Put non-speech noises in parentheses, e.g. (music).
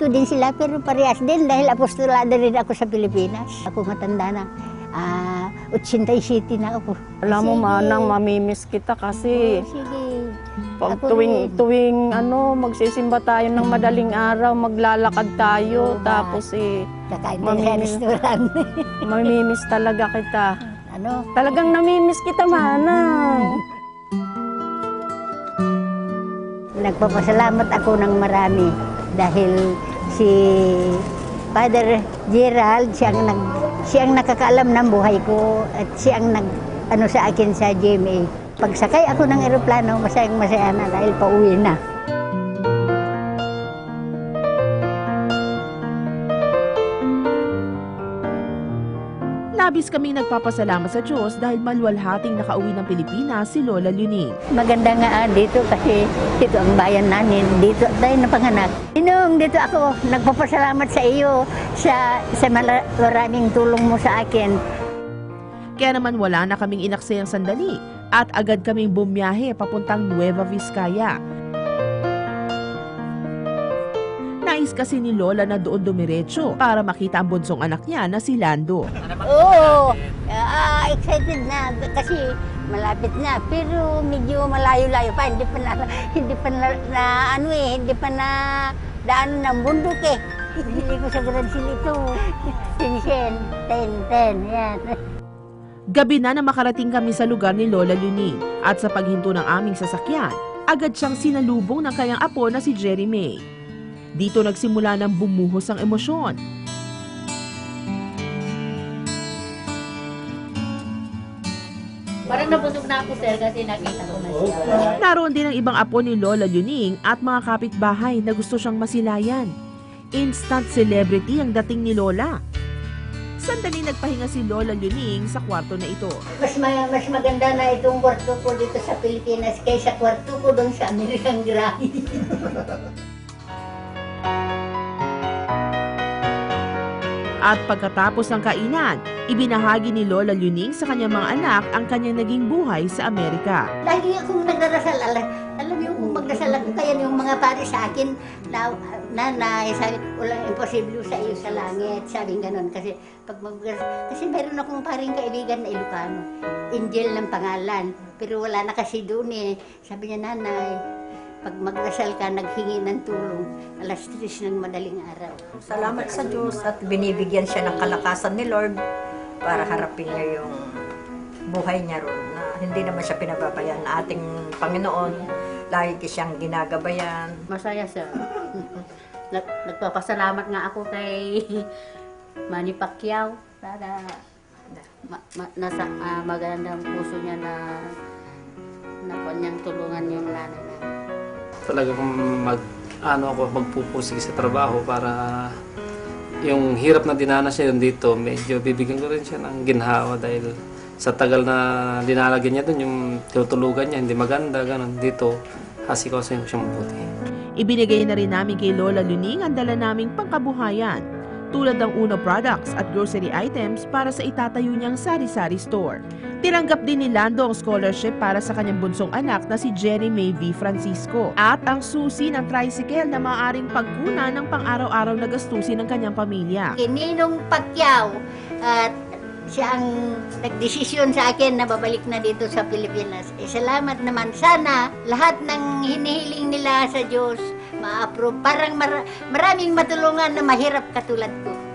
Ito din sila pero parehas din dahil apostolada rin ako sa Pilipinas. Ako matanda na. Ah, 87 na ako. Alam mo, Sige. manang, mamimiss kita kasi sige. pag Ako tuwing, rin. tuwing ano, magsisimba tayo ng madaling araw, maglalakad tayo, Oo, tapos eh, Kakain tayo sa Mamimiss. restaurant. (laughs) mamimiss talaga kita. ano? Talagang namimiss kita, manang. Nagpapasalamat ako ng marami dahil si Father Gerald siyang nag siyang nakakaalam ng buhay ko at siyang nag ano sa akin sa GMA. Pagsakay ako ng eroplano, masayang masaya na dahil pauwi na. Labis kaming nagpapasalamat sa Diyos dahil maluwalhating nakauwi ng Pilipinas si Lola Luning. Maganda nga ah, dito kasi dito ang bayan namin, dito tayo napanganak. Inong, dito ako nagpapasalamat sa iyo sa, sa maraming tulong mo sa akin. Kaya naman wala na kaming inaksayang sandali at agad kaming bumiyahe papuntang Nueva Vizcaya. Nais kasi ni Lola na doon dumiretso para makita ang bunsong anak niya na si Lando. Oo, ah, excited na kasi malapit na pero medyo malayo-layo pa hindi pa na hindi pa na, na ano eh hindi pa na daan ng bundok eh hindi ko sa Grand Sil ito Sinsen 10 10 yan Gabi na na makarating kami sa lugar ni Lola Luning at sa paghinto ng aming sasakyan, agad siyang sinalubong ng kanyang apo na si Jerry May. Dito nagsimula ng bumuhos ang emosyon. Parang nabusog na ako, sir, kasi nakita ko na siya. Naroon din ang ibang apo ni Lola Luning at mga kapitbahay na gusto siyang masilayan. Instant celebrity ang dating ni Lola. Sandali nagpahinga si Lola Luning sa kwarto na ito. mas ma- mas maganda na itong kwarto ko dito sa Pilipinas kaysa kwarto ko doon sa American Grammy (laughs) At pagkatapos ng kainan, ibinahagi ni Lola Luning sa kanyang mga anak ang kanyang naging buhay sa Amerika. Lagi akong nagdarasal. Alam, alam niyo kung magdasal ako, kaya yung mga pare sa akin, na, nanay, sabi, walang imposible sa iyo sa langit. Sabi ganun. Kasi, pag magdarasal, kasi meron akong paring kaibigan na Ilocano. Angel ng pangalan. Pero wala na kasi doon eh. Sabi niya, nanay, pag magdasal ka, naghingi ng tulong, alas 3 ng madaling araw. Salamat sa Diyos at binibigyan siya ng kalakasan ni Lord para harapin niya yung buhay niya ron na hindi naman siya pinababayan na ating Panginoon. Lagi siyang ginagabayan. Masaya siya. (laughs) Nag, nagpapasalamat nga ako kay (laughs) Manny Pacquiao. Sana ma, ma, nasa ah, magandang puso niya na na kanyang tulungan yung nanay namin. Talagang mag ano ako magpupursige sa trabaho para yung hirap na dinanas niya dito, medyo bibigyan ko rin siya ng ginhawa dahil sa tagal na dinalagyan niya doon, yung tutulugan niya, hindi maganda, ganun. Dito, hasikaw-sayin ko siya mabuti. Ibinigay na rin namin kay Lola Luning ang dala naming pangkabuhayan, tulad ng Uno products at grocery items para sa itatayo niyang sari-sari store. Tinanggap din ni Lando ang scholarship para sa kanyang bunsong anak na si Jenny May V. Francisco at ang susi ng tricycle na maaaring pagkunan ng pang-araw-araw na gastusin ng kanyang pamilya. Kininong Pacquiao at siya ang nagdesisyon sa akin na babalik na dito sa Pilipinas. Eh, salamat naman. Sana lahat ng hinihiling nila sa Diyos ma-approve. Parang mar- maraming matulungan na mahirap katulad ko.